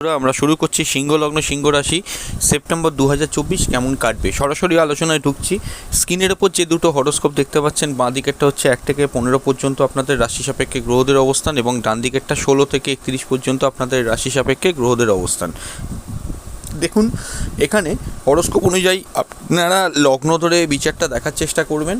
আমরা শুরু করছি সিংহ লগ্ন সিংহ রাশি সেপ্টেম্বর দু হাজার চব্বিশ কেমন কাটবে? সরাসরি আলোচনায় ঢুকছি। স্ক্রিনের ওপর যে দুটো হরোস্কোপ দেখতে পাচ্ছেন, বাঁ দিকেরটা হচ্ছে এক থেকে পনেরো পর্যন্ত আপনাদের রাশি সাপেক্ষে গ্রহদের অবস্থান এবং ডান দিকেরটা ষোলো থেকে একত্রিশ পর্যন্ত আপনাদের রাশি সাপেক্ষে গ্রহদের অবস্থান। দেখুন, এখানে হরোস্কোপ অনুযায়ী আপনারা লগ্ন ধরে বিচারটা দেখার চেষ্টা করবেন।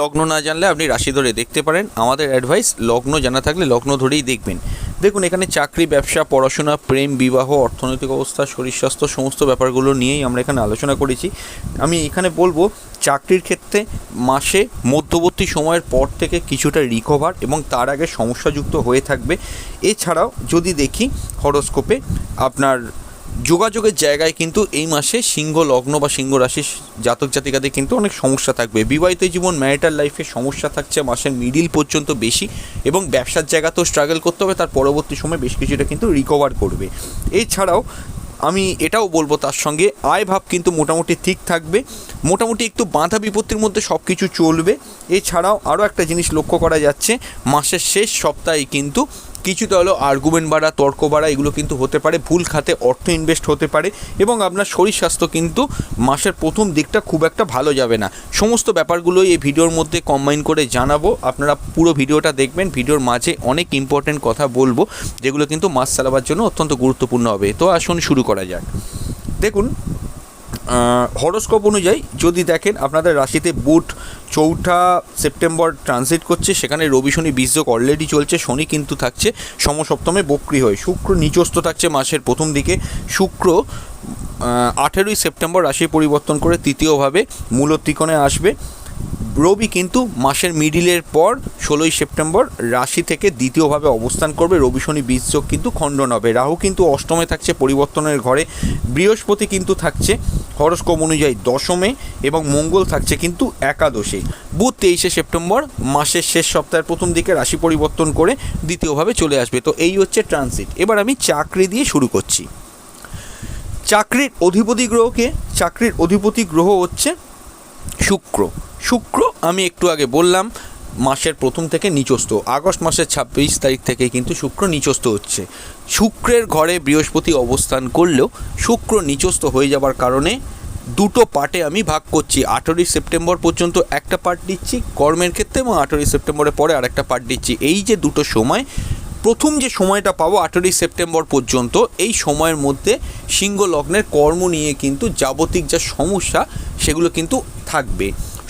লগ্ন না জানলে আপনি রাশি ধরে দেখতে পারেন। আমাদের অ্যাডভাইস, লগ্ন জানা থাকলে লগ্ন ধরেই দেখবেন। দেখুন, এখানে চাকরি, ব্যবসা, পড়াশোনা, প্রেম, বিবাহ, অর্থনৈতিক অবস্থা, শরীর স্বাস্থ্য সমস্ত ব্যাপারগুলো নিয়েই আমরা এখানে আলোচনা করেছি। আমি এখানে বলব, চাকরির ক্ষেত্রে মাসে মধ্যবর্তী সময়ের পর থেকে কিছুটা রিকভার এবং তার আগে সমস্যাযুক্ত হয়ে থাকবে। এছাড়াও যদি দেখি হরোস্কোপে আপনার যোগাযোগের জায়গায় কিন্তু এই মাসে সিংহ লগ্ন বা সিংহ রাশির জাতক জাতিকাদের কিন্তু অনেক সমস্যা থাকবে। বিবাহিত জীবন ম্যারিটাল লাইফে সমস্যা থাকছে, মাসের মিডিল পর্যন্ত বেশি এবং ব্যবসার জায়গাতেও স্ট্রাগল করতে হবে, তার পরবর্তী সময় বেশ কিছুটা কিন্তু রিকভার করবে। এছাড়াও আমি এটাও বলব তার সঙ্গে, আয় ভাব কিন্তু মোটামুটি ঠিক থাকবে, মোটামুটি একটু বাঁধা বিপত্তির মধ্যে সব কিছু চলবে। এছাড়াও আরও একটা জিনিস লক্ষ্য করা যাচ্ছে, মাসের শেষ সপ্তাহে কিন্তু কিছুটা হলো আর্গুমেন্ট বাড়া, তর্ক বাড়া, এগুলো কিন্তু হতে পারে। ভুল খাতে অর্থ ইনভেস্ট হতে পারে এবং আপনার শরীর স্বাস্থ্য কিন্তু মাসের প্রথম দিকটা খুব একটা ভালো যাবে না। সমস্ত ব্যাপারগুলোই এই ভিডিওর মধ্যে কম্বাইন করে জানাব। আপনারা পুরো ভিডিওটা দেখবেন। ভিডিওর মাঝে অনেক ইম্পর্টেন্ট কথা বলব, যেগুলো কিন্তু মাস চালাবার জন্য অত্যন্ত গুরুত্বপূর্ণ হবে। তো আসুন শুরু করা যাক। দেখুন হরস্কোপ অনুযায়ী যদি দেখেন, আপনাদের রাশিতে বুট চৌঠা সেপ্টেম্বর ট্রানজিট করছে, সেখানে রবি, শনি বীজযোগ অলরেডি চলছে, শনি কিন্তু থাকছে সমসপ্তমে বক্রি হয়ে। শুক্র নিচস্থ থাকছে মাসের প্রথম দিকে। শুক্র আঠেরোই সেপ্টেম্বর রাশি পরিবর্তন করে তৃতীয়ভাবে মূলত্রিকোণে আসবে। রবি কিন্তু মাসের মিডিলের পর ষোলোই সেপ্টেম্বর রাশি থেকে দ্বিতীয়ভাবে অবস্থান করবে। রবি, শনি বীজযোগ কিন্তু খণ্ডন হবে রাহু কিন্তু অষ্টমে থাকছে পরিবর্তনের ঘরে। বৃহস্পতি কিন্তু থাকছে হরস্কোপ অনুযায়ী দশমে এবং মঙ্গল থাকছে কিন্তু একাদশে। বুধ তেইশে সেপ্টেম্বর মাসের শেষ সপ্তাহের প্রথম দিকে রাশি পরিবর্তন করে দ্বিতীয়ভাবে চলে আসবে। তো এই হচ্ছে ট্রানজিট এবার আমি চাকরি দিয়ে শুরু করছি। চাকরির অধিপতি গ্রহকে, চাকরির অধিপতি গ্রহ হচ্ছে শুক্র। শুক্র, আমি একটু আগে বললাম, মাসের প্রথম থেকে নিচস্ত আগস্ট মাসের ছাব্বিশ তারিখ থেকে কিন্তু শুক্র নিচস্ত হচ্ছে। শুক্রের ঘরে বৃহস্পতি অবস্থান করলেও শুক্র নিচস্ত হয়ে যাবার কারণে দুটো পার্টে আমি ভাগ করছি। আঠেরোই সেপ্টেম্বর পর্যন্ত একটা পার্ট দিচ্ছি কর্মের ক্ষেত্রে এবং আঠেরোই সেপ্টেম্বরের পরে আরেকটা পার্ট দিচ্ছি। এই যে দুটো সময় প্রথম যে সময়টা পাবো আঠেরোই সেপ্টেম্বর পর্যন্ত, এই সময়ের মধ্যে সিংহ লগ্নের কর্ম নিয়ে কিন্তু যাবতিক যা সমস্যা, সেগুলো কিন্তু থাকবে।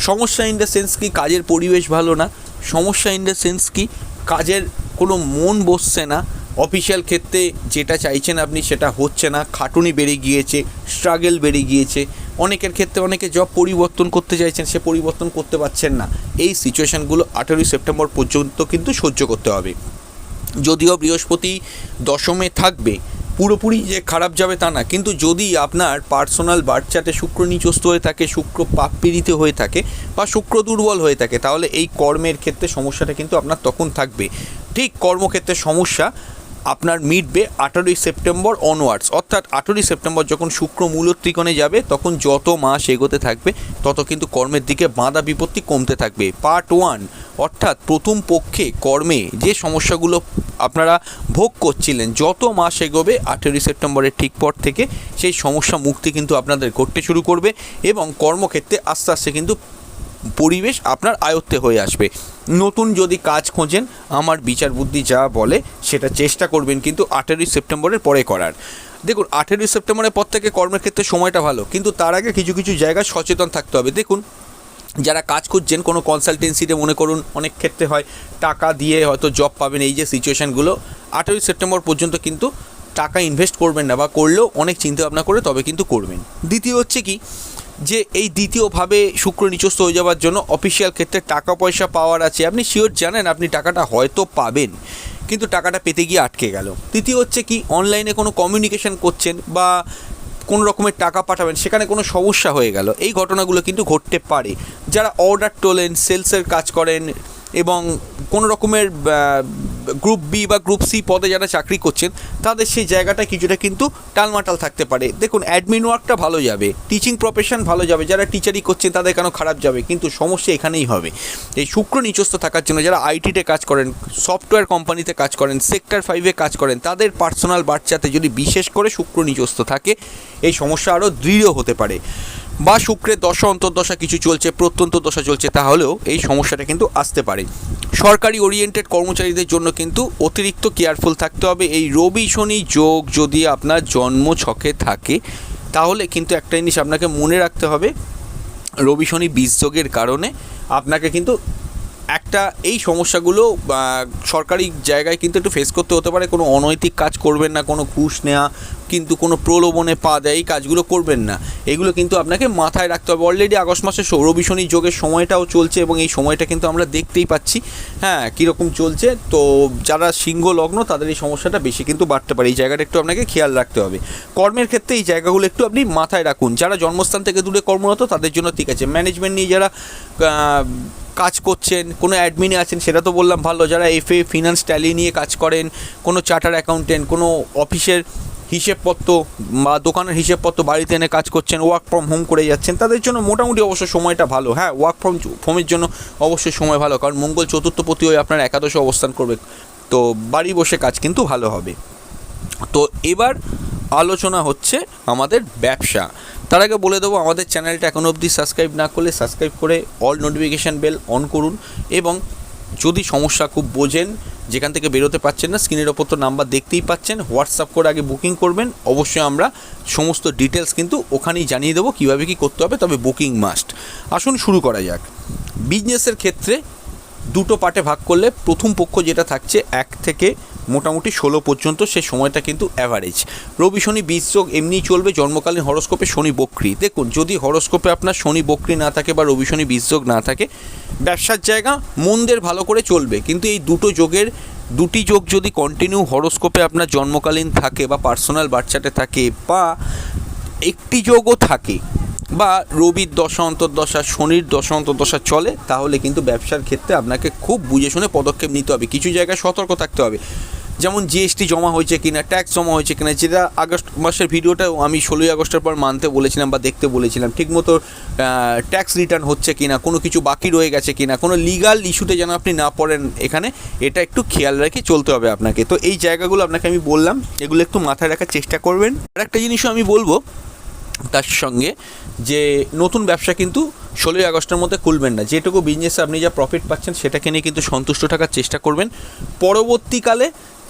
সমস্যা ইন দ্য সেন্স কি কাজের পরিবেশ ভালো না, সমস্যা ইন দ্য সেন্স কি কাজের কোনো মন বসছে না অফিসিয়াল ক্ষেত্রে যেটা চাইছেন আপনি সেটা হচ্ছে না, খাটুনি বেড়ে গিয়েছে স্ট্রাগল বেড়ে গিয়েছে, অনেকের ক্ষেত্রে অনেকে জব পরিবর্তন করতে চাইছেন, সে পরিবর্তন করতে পারছেন না, এই সিচুয়েশানগুলো আঠেরোই সেপ্টেম্বর পর্যন্ত কিন্তু সহ্য করতে হবে। যদিও বৃহস্পতি দশমে থাকবে, পুরোপুরি যে খারাপ যাবে তা না। কিন্তু যদি আপনার পার্সোনাল চার্টে শুক্র নিচস্ত হয়ে থাকে, শুক্র পাপ পীড়িত হয়ে থাকে বা শুক্র দুর্বল হয়ে থাকে, তাহলে এই কর্মের ক্ষেত্রে সমস্যাটা কিন্তু আপনার তখন থাকবে। ঠিক কর্মক্ষেত্রে সমস্যা আপনার মিটবে আঠারোই সেপ্টেম্বর অনওয়ার্ডস অর্থাৎ আঠারোই সেপ্টেম্বর যখন শুক্র মূল ত্রিকোণে যাবে, তখন যত মাস এগোতে থাকবে, তত কিন্তু কর্মের দিকে বাঁধা বিপত্তি কমতে থাকবে। পার্ট ওয়ান অর্থাৎ প্রথম পক্ষে কর্মে যে সমস্যাগুলো আপনারা ভোগ করছিলেন, যত মাস এগোবে আঠেরোই সেপ্টেম্বরের ঠিক পর থেকে, সেই সমস্যা মুক্তি কিন্তু আপনাদের ঘটতে শুরু করবে এবং কর্মক্ষেত্রে আস্তে আস্তে কিন্তু পরিবেশ আপনার আয়ত্তে হয়ে আসবে। নতুন যদি কাজ খোঁজেন, আমার বিচার বুদ্ধি যা বলে সেটা চেষ্টা করবেন কিন্তু আঠেরোই সেপ্টেম্বরের পরে করার। দেখুন, আঠেরোই সেপ্টেম্বরের পর থেকে কর্মের ক্ষেত্রে সময়টা ভালো, কিন্তু তার আগে কিছু কিছু জায়গায় সচেতন থাকতে হবে। দেখুন, যারা কাজ করছেন কোনো কনসালটেন্সিতে মনে করুন অনেক ক্ষেত্রে হয়, টাকা দিয়ে হয়তো জব পাবেন, এই যে সিচুয়েশানগুলো আঠেরোই সেপ্টেম্বর পর্যন্ত কিন্তু টাকা ইনভেস্ট করবেন না বা করলেও অনেক চিন্তা ভাবনা করে তবে কিন্তু করবেন। দ্বিতীয় হচ্ছে কি যে এই দ্বিতীয়ভাবে শুক্র নিচস্থ হয়ে যাওয়ার জন্য অফিসিয়াল ক্ষেত্রে টাকা পয়সা পাওয়ার আছে। আপনি শিওর জানেন আপনি টাকাটা হয়তো পাবেন, কিন্তু টাকাটা পেতে গিয়ে আটকে গেল। তৃতীয় হচ্ছে কি অনলাইনে কোনো কমিউনিকেশন করছেন বা কোনো রকমের টাকা পাঠাবেন, সেখানে কোনো সমস্যা হয়ে গেল। এই ঘটনাগুলো কিন্তু ঘটতে পারে। যারা অর্ডার তোলেন সেলসের কাজ করেন এবং কোনো রকমের গ্রুপ বি বা গ্রুপ সি পদে যারা চাকরি করছেন, তাদের সেই জায়গাটা কিছুটা কিন্তু টালমাটাল থাকতে পারে। দেখুন অ্যাডমিন ওয়ার্কটা ভালো যাবে টিচিং প্রফেশন ভালো যাবে, যারা টিচারই করছেন তাদের কেন খারাপ যাবে, কিন্তু সমস্যা এখানেই হবে। এই শুক্র নিচস্থ থাকার জন্য যারা আইটিতে কাজ করেন সফটওয়্যার কোম্পানিতে কাজ করেন সেক্টর ফাইভে কাজ করেন, তাদের পার্সোনাল বাচ্চাতে যদি বিশেষ করে শুক্র নিচস্থ থাকে, এই সমস্যা আরও দৃঢ় হতে পারে। বা শুক্রের দশা, অন্তর্দশা কিছু চলছে, প্রত্যন্ত দশা চলছে, তাহলেও এই সমস্যাটা কিন্তু আসতে পারে। সরকারি ওরিয়েন্টেড কর্মচারীদের জন্য কিন্তু অতিরিক্ত কেয়ারফুল থাকতে হবে। এই রবি শনি যোগ যদি আপনার জন্ম ছকে থাকে, তাহলে কিন্তু একটা জিনিস আপনাকে মনে রাখতে হবে, রবি শনি বীজযোগের কারণে আপনাকে কিন্তু একটা এই সমস্যাগুলো সরকারি জায়গায় কিন্তু একটু ফেস করতে হতে পারে। কোনো অনৈতিক কাজ করবেন না, কোনো ঘুষ নেওয়া কিন্তু কোনো প্রলোভনে পা দেয়, এই কাজগুলো করবেন না। এগুলো কিন্তু আপনাকে মাথায় রাখতে হবে। অলরেডি আগস্ট মাসে সৌ- রবি শনি যোগের সময়টাও চলছে এবং এই সময়টা কিন্তু আমরা দেখতেই পাচ্ছি। হ্যাঁ কীরকম চলছে? তো যারা সিংহ লগ্ন তাদের এই সমস্যাটা বেশি কিন্তু বাড়তে পারে। এই জায়গাটা একটু আপনাকে খেয়াল রাখতে হবে। কর্মের ক্ষেত্রে এই জায়গাগুলো একটু আপনি মাথায় রাখুন। যারা জন্মস্থান থেকে দূরে কর্মরত, তাদের জন্য ঠিক আছে। ম্যানেজমেন্ট নিয়ে যারা কাজ করছেন, কোনো অ্যাডমিনে আছেন, সেটা তো বললাম ভালো। যারা এফএ ফিনান্স ট্যালি নিয়ে কাজ করেন, কোনো চার্টার অ্যাকাউন্টেন্ট কোনো অফিসের হিসেবপত্র বা দোকানের হিসেবপত্র, বাড়িতে এনে কাজ করছেন ওয়ার্ক ফ্রম হোম করে যাচ্ছেন, তাদের জন্য মোটামুটি অবশ্য সময়টা ভালো। হ্যাঁ ওয়ার্ক ফ্রম হোমের জন্য অবশ্যই সময় ভালো, কারণ মঙ্গল চতুর্থপতি হয়ে আপনার একাদশে অবস্থান করবে। তো বাড়ি বসে কাজ কিন্তু ভালো হবে। তো এবার আলোচনা হচ্ছে আমাদের ব্যবসা। তার আগে বলে দেবো, আমাদের চ্যানেলটা এখনও অবধি সাবস্ক্রাইব না করলে সাবস্ক্রাইব করে অল নোটিফিকেশান বেল অন করুন এবং যদি সমস্যা খুব বোঝেন, যেখান থেকে বেরোতে পারছেন না, স্ক্রিনের ওপর তো নাম্বার দেখতেই পাচ্ছেন, হোয়াটসঅ্যাপ করে আগে বুকিং করবেন, অবশ্যই আমরা সমস্ত ডিটেলস কিন্তু ওখানেই জানিয়ে দেবো কীভাবে কী করতে হবে, তবে বুকিং মাস্ট। আসুন শুরু করা যাক। বিজনেসের ক্ষেত্রে দুটো পার্টে ভাগ করলে প্রথম পক্ষ যেটা থাকছে, এক থেকে মোটামুটি ষোলো পর্যন্ত সে সময়টা কিন্তু অ্যাভারেজ রবি শনি, বীজ যোগ এমনিই চলবে, জন্মকালীন হরস্কোপে শনি বক্রি। দেখুন, যদি হরস্কোপে আপনার শনি বক্রি না থাকে বা রবি শনি বীজ যোগ না থাকে, ব্যবসার জায়গা মন্দের ভালো করে চলবে। কিন্তু এই দুটো যোগের, দুটি যোগ যদি কন্টিনিউ হরস্কোপে আপনার জন্মকালীন থাকে বা পার্সোনাল বাচ্চাতে থাকে বা একটি যোগও থাকে বা রবির দশা, অন্তর্দশা, শনির দশা, অন্তর্দশা চলে, তাহলে কিন্তু ব্যবসার ক্ষেত্রে আপনাকে খুব বুঝে শুনে পদক্ষেপ নিতে হবে। কিছু জায়গায় সতর্ক থাকতে হবে। যেমন জিএসটি জমা হয়েছে কিনা ট্যাক্স জমা হয়েছে কিনা, যেটা আগস্ট মাসের ভিডিওটা আমি ষোলোই আগস্টের পর মানতে বলেছিলাম বা দেখতে বলেছিলাম। ঠিকমতো ট্যাক্স রিটার্ন হচ্ছে কিনা, কোনো কিছু বাকি রয়ে গেছে কিনা, কোনো লিগাল ইস্যুতে যেন আপনি না পড়েন এখানে, এটা একটু খেয়াল রেখে চলতে হবে আপনাকে। তো এই জায়গাগুলো আপনাকে আমি বললাম, এগুলো একটু মাথায় রাখার চেষ্টা করবেন। আর একটা জিনিসও আমি বলব তার সঙ্গে যে নতুন ব্যবসা কিন্তু ষোলোই আগস্টের মধ্যে খুলবেন না। যেটুকু বিজনেসে আপনি যা প্রফিট পাচ্ছেন সেটাকে নিয়ে কিন্তু সন্তুষ্ট থাকার চেষ্টা করবেন। পরবর্তীকালে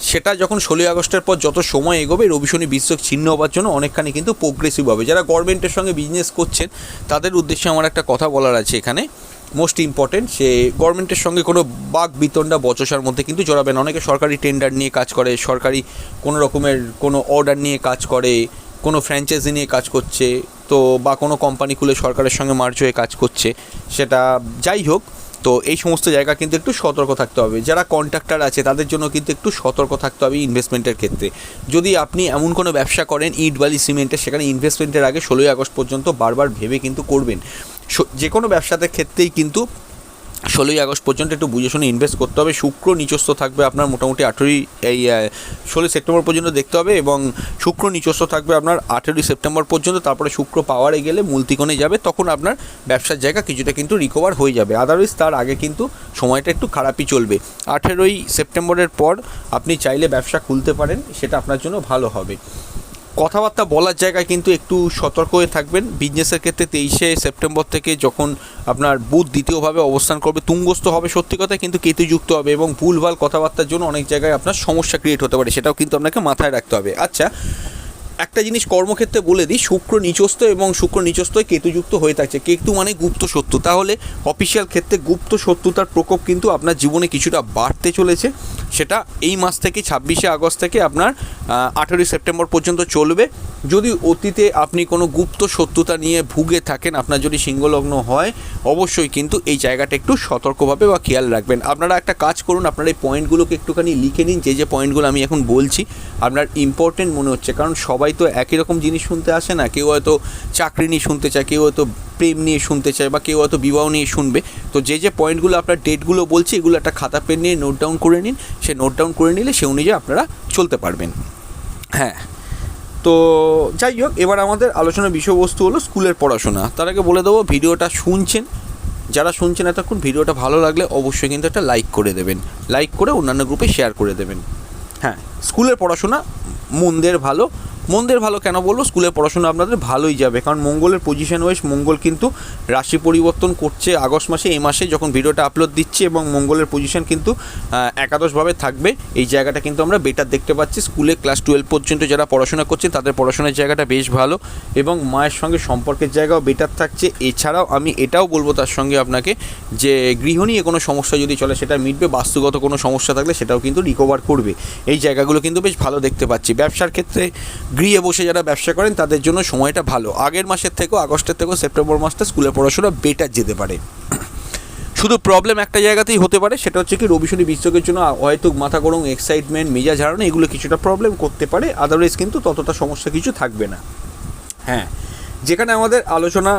সেটা যখন ষোলোই আগস্টের পর যত সময় এগোবে রবি শনি বিশ্ব ছিন্ন হওয়ার জন্য অনেকখানি কিন্তু প্রোগ্রেসিভ হবে। যারা গভর্নমেন্টের সঙ্গে বিজনেস করছেন, তাদের উদ্দেশ্যে আমার একটা কথা বলার আছে এখানে। মোস্ট ইম্পর্টেন্ট সে গভর্নমেন্টের সঙ্গে কোনো বাক বিতণ্ডা বচসার মধ্যে কিন্তু জড়াবে না। অনেকে সরকারি টেন্ডার নিয়ে কাজ করে, সরকারি কোনো রকমের কোনো অর্ডার নিয়ে কাজ করে কোনো ফ্র্যাঞ্চাইজি নিয়ে কাজ করছে, তো বা কোনো কোম্পানি খুলে সরকারের সঙ্গে মার্জ হয়ে কাজ করছে, সেটা যাই হোক, তো এই সমস্ত জায়গা কিন্তু একটু সতর্ক থাকতে হবে। যারা কন্ট্রাক্টর আছে, তাদের জন্য কিন্তু একটু সতর্ক থাকতে হবে ইনভেস্টমেন্টের ক্ষেত্রে। যদি আপনি এমন কোনো ব্যবসা করেন, ইট বালি সিমেন্টের সেখানে ইনভেস্টমেন্টের আগে ষোলোই আগস্ট পর্যন্ত বারবার ভেবে কিন্তু করবেন। যে কোনো ব্যবসাতে ক্ষেত্রেই কিন্তু ষোলোই আগস্ট পর্যন্ত একটু বুঝে শুনে ইনভেস্ট করতে হবে। শুক্র নিচস্থ থাকবে আপনার মোটামুটি আঠেরোই, এই ষোলোই সেপ্টেম্বর পর্যন্ত দেখতে হবে এবং শুক্র নিচস্থ থাকবে আপনার আঠেরোই সেপ্টেম্বর পর্যন্ত। তারপরে শুক্র পাওয়ারে গেলে মূলতিকোণে যাবে, তখন আপনার ব্যবসার জায়গা কিছুটা কিন্তু রিকভার হয়ে যাবে। আদারওয়াইজ তার আগে কিন্তু সময়টা একটু খারাপই চলবে। আঠেরোই সেপ্টেম্বরের পর আপনি চাইলে ব্যবসা খুলতে পারেন, সেটা আপনার জন্য ভালো হবে। কথাবার্তা বলার জায়গায় কিন্তু একটু সতর্ক হয়ে থাকবেন। বিজনেসের ক্ষেত্রে তেইশে সেপ্টেম্বর থেকে যখন আপনার বুধ দ্বিতীয়ভাবে অবস্থান করবে তুঙ্গস্ত হবে সত্যি কথা কিন্তু কেতুযুক্ত হবে এবং ভুলভাল কথাবার্তার জন্য অনেক জায়গায় আপনার সমস্যা ক্রিয়েট হতে পারে, সেটাও কিন্তু আপনাকে মাথায় রাখতে হবে। আচ্ছা একটা জিনিস কর্মক্ষেত্রে বলে দিই, শুক্র নিচস্থ এবং শুক্র নিচস্থ কেতুযুক্ত হয়ে থাকছে। কেতু মানে গুপ্ত সত্য তাহলে অফিসিয়াল ক্ষেত্রে গুপ্ত সত্যতার প্রকোপ কিন্তু আপনার জীবনে কিছুটা বাড়তে চলেছে। সেটা এই মাস থেকে ছাব্বিশে আগস্ট থেকে আপনার আঠেরোই সেপ্টেম্বর পর্যন্ত চলবে। যদি অতীতে আপনি কোনো গুপ্ত শত্রুতা নিয়ে ভুগে থাকেন, আপনার যদি সিংহলগ্ন হয়, অবশ্যই কিন্তু এই জায়গাটা একটু সতর্কভাবে বা খেয়াল রাখবেন। আপনারা একটা কাজ করুন, আপনারা এই পয়েন্টগুলোকে একটুখানি লিখে নিন, যে যে পয়েন্টগুলো আমি এখন বলছি, আপনার ইম্পর্টেন্ট মনে হচ্ছে। কারণ সবাই তো একই রকম জিনিস শুনতে আসে না, কেউ হয়তো চাকরি নিয়ে শুনতে চায়, কেউ হয়তো প্রেম নিয়ে শুনতে চায় বা কেউ হয়তো বিবাহ নিয়ে শুনবে। তো যে যে পয়েন্টগুলো আপনার ডেটগুলো বলছি, এগুলো একটা খাতা পেন নিয়ে নোট ডাউন করে নিন। সে নোট ডাউন করে নিলে সে অনুযায়ী আপনারা চলতে পারবেন। হ্যাঁ। তো যাই হোক, এবার আমাদের আলোচনার বিষয়বস্তু হলো স্কুলের পড়াশোনা। তার আগে বলে দেবো, ভিডিওটা শুনছেন, যারা শুনছেন এতক্ষণ ভিডিওটা ভালো লাগলে অবশ্যই কিন্তু একটা লাইক করে দেবেন। লাইক করে অন্যান্য গ্রুপে শেয়ার করে দেবেন। হ্যাঁ স্কুলের পড়াশোনা মন্দের ভালো মন্দের ভালো কেন বলব? স্কুলের পড়াশোনা আপনাদের ভালোই যাবে। কারণ মঙ্গলের পজিশন ওয়াইজ মঙ্গল কিন্তু রাশি পরিবর্তন করছে আগস্ট মাসে, এই মাসে যখন ভিডিওটা আপলোড দিচ্ছে এবং মঙ্গলের পজিশন কিন্তু একাদশভাবে থাকবে, এই জায়গাটা কিন্তু আমরা বেটার দেখতে পাচ্ছি। স্কুলে ক্লাস টুয়েলভ পর্যন্ত যারা পড়াশোনা করছে তাদের পড়াশোনার জায়গাটা বেশ ভালো এবং মায়ের সঙ্গে সম্পর্কের জায়গাও বেটার থাকছে। এছাড়াও আমি এটাও বলব তার সঙ্গে আপনাকে যে, গৃহ নিয়ে কোনো সমস্যা যদি চলে, সেটা মিটবে। বাস্তুগত কোনো সমস্যা থাকলে সেটাও কিন্তু রিকভার করবে। এই জায়গাগুলো কিন্তু বেশ ভালো দেখতে পাচ্ছি। ব্যবসার ক্ষেত্রে গৃহে বসে যারা ব্যবসা করেন, তাদের জন্য সময়টা ভালো। আগের মাসের থেকেও, আগস্টের থেকেও, সেপ্টেম্বর মাসটা স্কুলে পড়াশোনা বেটার যেতে পারে। শুধু প্রবলেম একটা জায়গাতেই হতে পারে, সেটা হচ্ছে কি, রবি, শনি, বিশ্বকের জন্য হয়তো মাথা গরম এক্সাইটমেন্ট মেজাজ হারানো, এগুলো কিছুটা প্রবলেম করতে পারে আদারওয়াইজ কিন্তু ততটা সমস্যা কিছু থাকবে না। হ্যাঁ যেখানে আমাদের আলোচনা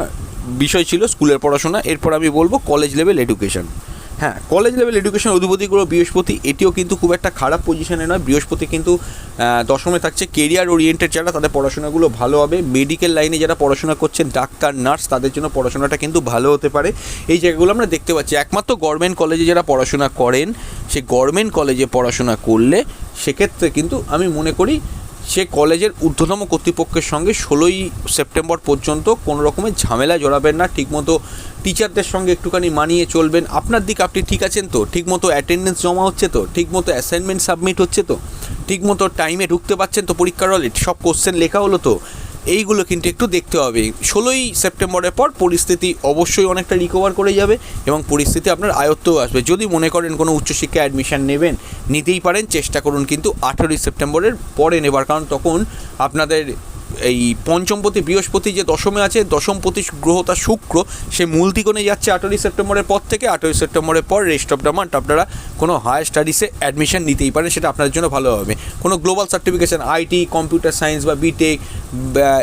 বিষয় ছিল স্কুলের পড়াশোনা, এরপর আমি বলব কলেজ লেভেল এডুকেশন হ্যাঁ কলেজ লেভেল এডুকেশন অধিপতি বৃহস্পতি, এটিও কিন্তু খুব একটা খারাপ পজিশনে নয়। বৃহস্পতি কিন্তু দশমে থাকছে কেরিয়ার ওরিয়েন্টেড যারা, তাদের পড়াশোনাগুলো ভালো হবে। মেডিকেল লাইনে যারা পড়াশোনা করছেন, ডাক্তার নার্স তাদের জন্য পড়াশোনাটা কিন্তু ভালো হতে পারে। এই জায়গাগুলো আমরা দেখতে পাচ্ছি। একমাত্র গভর্নমেন্ট কলেজে যারা পড়াশোনা করেন, সে গভর্নমেন্ট কলেজে পড়াশোনা করলে, সেক্ষেত্রে কিন্তু আমি মনে করি সে কলেজের ঊর্ধ্বতম কর্তৃপক্ষের সঙ্গে ষোলোই সেপ্টেম্বর পর্যন্ত কোনো রকমের ঝামেলা জড়াবেন না, ঠিকমতো টিচারদের সঙ্গে একটুখানি মানিয়ে চলবেন। আপনার দিক আপনি ঠিক আছেন তো? ঠিকমতো অ্যাটেন্ডেন্স জমা হচ্ছে তো? ঠিকমতো অ্যাসাইনমেন্ট সাবমিট হচ্ছে তো? ঠিকমতো টাইমে ঢুকতে পারছেন তো পরীক্ষার হলে? সব কোশ্চেন লেখা হলো তো? এইগুলো কিন্তু একটু দেখতে হবে। ষোলোই সেপ্টেম্বরের পর পরিস্থিতি অবশ্যই অনেকটা রিকভার করে যাবে এবং পরিস্থিতি আপনার আয়ত্তও আসবে। যদি মনে করেন কোনো উচ্চশিক্ষায় অ্যাডমিশান নেবেন, নিতেই পারেন। চেষ্টা করুন কিন্তু আঠেরোই সেপ্টেম্বরের পরে নেবার। কারণ তখন আপনাদের এই পঞ্চমপতি, বৃহস্পতি যে দশমে আছে, দশমপতি গ্রহতা শুক্র, সে মূল দিগণে যাচ্ছে আঠেরোই সেপ্টেম্বরের পর থেকে। আঠেরোই সেপ্টেম্বরের পর রেস্ট অফ দ্য মান্থ আপনারা কোনো হায়ার স্টাডিসে অ্যাডমিশন নিতেই পারেন, সেটা আপনার জন্য ভালো হবে। কোনো global certification IT computer science বা বিটেক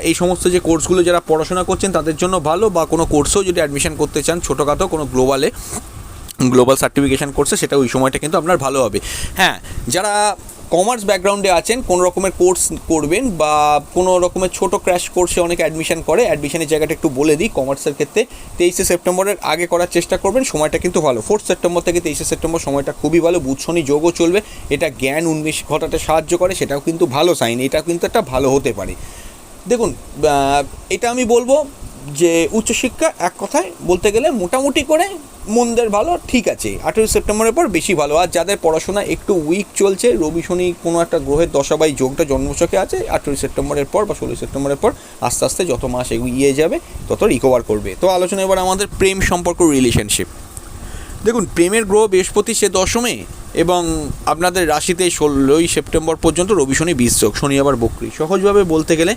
এই সমস্ত যে কোর্সগুলো যারা পড়াশোনা করছেন, তাদের জন্য ভালো, বা কোনো কোর্সেও যদি অ্যাডমিশন করতে চান ছোটোখাটো, কোনো গ্লোবালে গ্লোবাল সার্টিফিকেশান কোর্সে সেটা ওই সময়টা কিন্তু আপনার ভালো হবে। হ্যাঁ যারা কমার্স ব্যাকগ্রাউন্ডে আছেন, কোনো রকমের কোর্স করবেন বা কোনো রকমের ছোটো ক্র্যাশ কোর্সে অনেকে অ্যাডমিশন করে অ্যাডমিশনের জায়গাটা একটু বলে দিই কমার্সের ক্ষেত্রে তেইশে সেপ্টেম্বরের আগে করার চেষ্টা করবেন, সময়টা কিন্তু ভালো। ফোর্থ সেপ্টেম্বর থেকে তেইশে সেপ্টেম্বর সময়টা খুবই ভালো বুধ শনি যোগও চলবে, এটা জ্ঞান উন্মেষ ঘটাতে সাহায্য করে, সেটাও কিন্তু ভালো সাইন এটা কিন্তু একটা ভালো হতে পারে। দেখুন এটা আমি বলব যে উচ্চশিক্ষা এক কথায় বলতে গেলে মোটামুটি করে মন্দের ভালো, ঠিক আছে। আঠেরোই সেপ্টেম্বরের পর বেশি ভালো। আর যাদের পড়াশোনা একটু উইক চলছে, রবি, শনি কোনো একটা গ্রহের দশা বাই যোগটা জন্মছকে আছে, আঠেরোই সেপ্টেম্বরের পর বা ষোলোই সেপ্টেম্বরের পর আস্তে আস্তে যত মাস এগিয়ে যাবে, তত রিকভার করবে। তো আলোচনা এবার আমাদের প্রেম সম্পর্ক রিলেশনশিপ দেখুন, প্রেমের গ্রহ বৃহস্পতি সে দশমে এবং আপনাদের রাশিতে ষোলোই সেপ্টেম্বর পর্যন্ত রবি, শনি বিশ্বক শনি আবার বকরি। সহজভাবে বলতে গেলে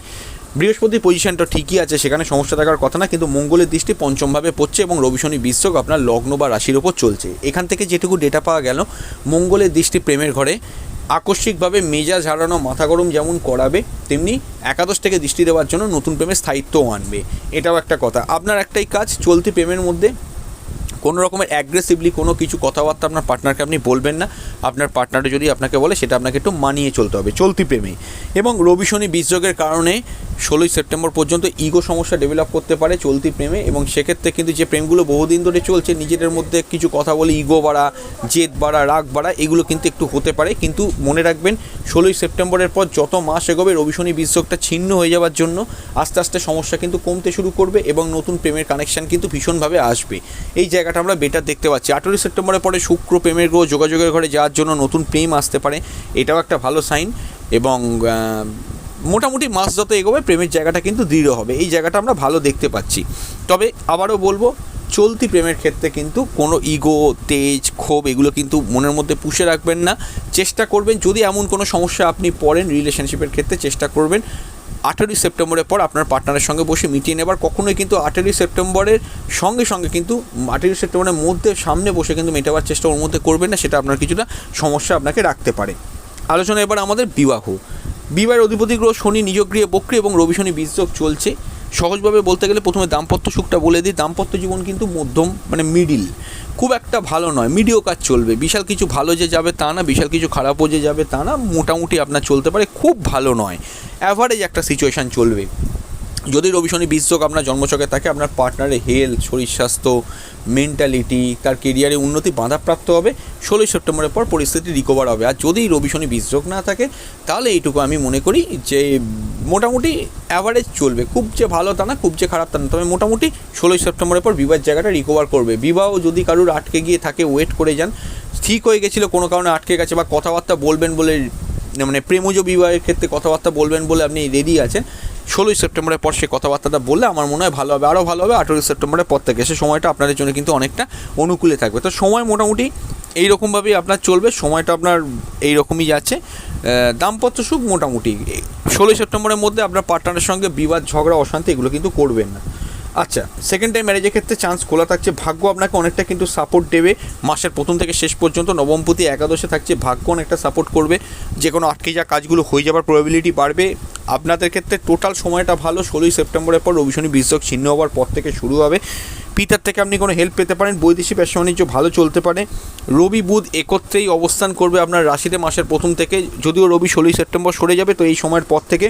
বৃহস্পতি পজিশনটা ঠিকই আছে, সেখানে সমস্যা থাকার কথা না, কিন্তু মঙ্গলের দৃষ্টি পঞ্চমভাবে পড়ছে এবং রবি শনি বিশ্বক আপনার লগ্ন বা রাশির ওপর চলছে। এখান থেকে যেটুকু ডেটা পাওয়া গেল, মঙ্গলের দৃষ্টি প্রেমের ঘরে। আকস্মিকভাবে মেজাজ হারানো, মাথা গরম যেমন করাবে, তেমনি একাদশ থেকে দৃষ্টি দেওয়ার জন্য নতুন প্রেমের স্থায়িত্বও আনবে। এটাও একটা কথা। আপনার একটাই কাজ, চলতি প্রেমের মধ্যে কোনো রকমের অ্যাগ্রেসিভলি কোনো কিছু কথাবার্তা আপনার পার্টনারকে আপনি বলবেন না। আপনার পার্টনার যদি আপনাকে বলে, সেটা আপনাকে একটু মানিয়ে চলতে হবে, চলতি প্রেমে এবং রবি, শনি বীজযোগের কারণে ষোলোই সেপ্টেম্বর পর্যন্ত ইগো সমস্যা ডেভেলপ করতে পারে চলতি প্রেমে। এবং সেক্ষেত্রে কিন্তু যে প্রেমগুলো বহুদিন ধরে চলছে, নিজেদের মধ্যে কিছু কথা বলে ইগো বাড়া, জেদ বাড়া, রাগ বাড়া, এগুলো কিন্তু একটু হতে পারে। কিন্তু মনে রাখবেন, ষোলোই সেপ্টেম্বরের পর যত মাস এগোবে, রবি, শনি বীজযোগটা ছিন্ন হয়ে যাওয়ার জন্য আস্তে আস্তে সমস্যা কিন্তু কমতে শুরু করবে এবং নতুন প্রেমের কানেকশান কিন্তু ভীষণভাবে আসবে। এই জায়গাটা আমরা বেটার দেখতে পাচ্ছি। আঠেরোই সেপ্টেম্বরের পরে শুক্র প্রেমের গ্রহ যোগাযোগের ঘরে যাওয়ার জন্য নতুন প্রেম আসতে পারে। এটাও একটা ভালো সাইন এবং মোটামুটি মাস যত এগোবে প্রেমের জায়গাটা কিন্তু দৃঢ় হবে। এই জায়গাটা আমরা ভালো দেখতে পাচ্ছি। তবে আবারও বলব, চলতি প্রেমের ক্ষেত্রে কিন্তু কোনো ইগো তেজ, ক্ষোভ এগুলো কিন্তু মনের মধ্যে পুষে রাখবেন না। চেষ্টা করবেন, যদি এমন কোনো সমস্যা আপনি পড়েন রিলেশনশিপের ক্ষেত্রে, চেষ্টা করবেন। আঠেরোই সেপ্টেম্বরের পর আপনার পার্টনারের সঙ্গে বসে মিটিয়ে নেবার, কখনোই কিন্তু আঠেরোই সেপ্টেম্বরের সঙ্গে সঙ্গে কিন্তু, আঠেরোই সেপ্টেম্বরের মধ্যে সামনে বসে কিন্তু মেটাবার চেষ্টা ওর মধ্যে করবেন না, সেটা আপনার কিছুটা সমস্যা আপনাকে রাখতে পারে। আলোচনা এবার আমাদের বিবাহ। বিবাহের অধিপতি গ্রহ শনি, নিজগৃহে বক্রী এবং রবি শনি বীজযোগ চলছে। সহজভাবে বলতে গেলে প্রথমে দাম্পত্য সুখটা বলে দিই, দাম্পত্য জীবন কিন্তু মধ্যম মানে মিডিল খুব একটা ভালো নয় মিডিও কাজ চলবে। বিশাল কিছু ভালো যে যাবে তা না, বিশাল কিছু খারাপও যে যাবে তা না, মোটামুটি আপনার চলতে পারে, খুব ভালো নয়। অ্যাভারেজ একটা সিচুয়েশান চলবে। যদি রবি শনি বীজযোগ আপনার জন্মছকে থাকে, আপনার পার্টনারের হেলথ শরীর স্বাস্থ্য মেন্টালিটি তার কেরিয়ারে উন্নতি বাধাপ্রাপ্ত হবে। ষোলোই সেপ্টেম্বরের পর পরিস্থিতি রিকভার হবে। আর যদি রবি শনি বীজযোগ না থাকে, তাহলে এইটুকু আমি মনে করি যে মোটামুটি অ্যাভারেজ চলবে। খুব যে ভালো তা না, খুব যে খারাপ তা না। তবে মোটামুটি ষোলোই সেপ্টেম্বরের পর বিবাহের জায়গাটা রিকভার করবে। বিবাহ যদি কারুর আটকে গিয়ে থাকে ওয়েট করে যান। ঠিক হয়ে গেছিল, কোনো কারণে আটকে গেছে বা কথাবার্তা বলবেন বলে মানে প্রেমজ বিবাহের ক্ষেত্রে কথাবার্তা বলবেন বলে আপনি রেডি আছেন। ষোলোই সেপ্টেম্বরের পর সে কথাবার্তাটা বললে আমার মনে হয় ভালো হবে। আরও ভালো হবে আঠেরোই সেপ্টেম্বরের পর থেকে। সে সময়টা আপনাদের জন্য কিন্তু অনেকটা অনুকূলে থাকবে। তো সময় মোটামুটি এইরকমভাবেই আপনার চলবে। সময়টা আপনার এইরকমই যাচ্ছে। আহ, দাম্পত্য সুখ মোটামুটি। ষোলোই সেপ্টেম্বরের মধ্যে আপনার পার্টনারের সঙ্গে বিবাদ ঝগড়া অশান্তি এগুলো কিন্তু করবেন না। আচ্ছা সেকেন্ড টাইম ম্যারেজের ক্ষেত্রে চান্স খোলা থাকছে। ভাগ্য আপনাকে অনেকটা কিন্তু সাপোর্ট দেবে। মাসের প্রথম থেকে শেষ পর্যন্ত নবমপতি একাদশে থাকছে। ভাগ্য অনেকটা সাপোর্ট করবে। যে কোনো আটকে যা কাজগুলো হয়ে যাওয়ার প্রবাবিলিটি বাড়বে। আপনাদের ক্ষেত্রে টোটাল সময়টা ভালো। ষোলোই সেপ্টেম্বরের পর রবি শনি বীজযোগ ছিন্ন হওয়ার পর থেকে শুরু হবে। পিতার থেকে আপনি কোনো হেল্প পেতে পারেন। বৈদেশিক ব্যবসা বাণিজ্য ভালো চলতে পারে। রবি, বুধ একত্রেই অবস্থান করবে আপনার রাশিতে মাসের প্রথম থেকে। যদিও রবি ষোলোই সেপ্টেম্বর সরে যাবে, তো এই সময়ের পর থেকে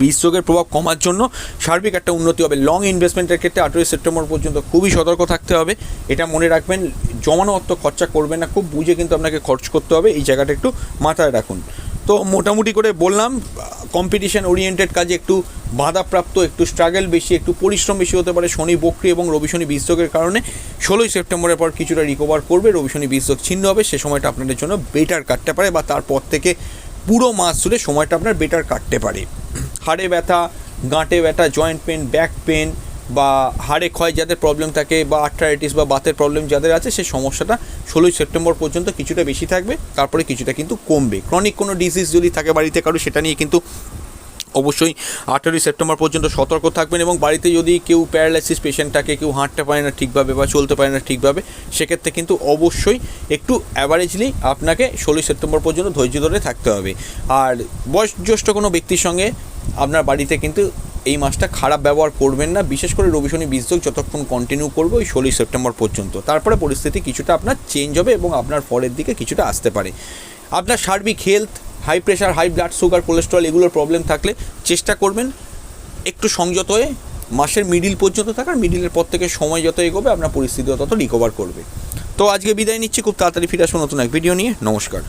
বীজযোগের প্রভাব কমার জন্য সার্বিক একটা উন্নতি হবে। লং ইনভেস্টমেন্টের ক্ষেত্রে আঠেরোই সেপ্টেম্বর পর্যন্ত খুবই সতর্ক থাকতে হবে। এটা মনে রাখবেন, জমানো অর্থ খরচা করবেন না, খুব বুঝে কিন্তু আপনাকে খরচ করতে হবে। এই জায়গাটা একটু মাথায় রাখুন। তো মোটামুটি করে বললাম কম্পিটিশন ওরিয়েন্টেড কাজে একটু বাধাপ্রাপ্ত, একটু স্ট্রাগল বেশি, একটু পরিশ্রম বেশি হতে পারে শনি, বক্রি এবং রবি শনি বীজযোগের কারণে। ষোলোই সেপ্টেম্বরের পর কিছুটা রিকভার করবে, রবি শনি বীজযোগ ছিন্ন হবে। সে সময়টা আপনাদের জন্য বেটার কাটতে পারে বা তারপর থেকে পুরো মাস জুড়ে সময়টা আপনার বেটার কাটতে পারে। হাড়ে ব্যথা, গাঁটে ব্যথা জয়েন্ট পেন ব্যাক পেন বা হাড়ে ক্ষয় যাদের প্রবলেম থাকে বা আর্থ্রাইটিস বা বাতের প্রবলেম যাদের আছে, সেই সমস্যাটা ষোলোই সেপ্টেম্বর পর্যন্ত কিছুটা বেশি থাকবে, তারপরে কিছুটা কিন্তু কমবে। ক্রনিক কোনো ডিজিজ যদি থাকে বাড়িতে কারও, সেটা নিয়ে কিন্তু অবশ্যই আঠেরোই সেপ্টেম্বর পর্যন্ত সতর্ক থাকবেন এবং বাড়িতে যদি কেউ প্যারালাইসিস পেশেন্ট থাকে কেউ হাঁটতে পারে না ঠিকভাবে বা চলতে পারে না ঠিকভাবে, সেক্ষেত্রে কিন্তু অবশ্যই একটু অ্যাভারেজলি আপনাকে ষোলোই সেপ্টেম্বর পর্যন্ত ধৈর্য ধরে থাকতে হবে। আর বয়োজ্যেষ্ঠ কোনো ব্যক্তির সঙ্গে আপনার বাড়িতে কিন্তু এই মাসটা খারাপ ব্যবহার করবেন না, বিশেষ করে রবি শনি বীজযোগ যতক্ষণ কন্টিনিউ করবে ওই ষোলোই সেপ্টেম্বর পর্যন্ত। তারপরে পরিস্থিতি কিছুটা আপনার চেঞ্জ হবে এবং আপনার পরের দিকে কিছুটা আসতে পারে। আপনার সার্বিক health high pressure high blood sugar cholesterol এগুলোর প্রবলেম থাকলে চেষ্টা করবেন একটু সংযত হয়ে মাসের মিডিল পর্যন্ত থাকার মিডিলের পর থেকে সময় যত এগোবে আপনার পরিস্থিতি তত রিকভার করবে। তো আজকে বিদায় নিচ্ছি, খুব তাড়াতাড়ি ফিরে আসব নতুন এক ভিডিও নিয়ে। নমস্কার।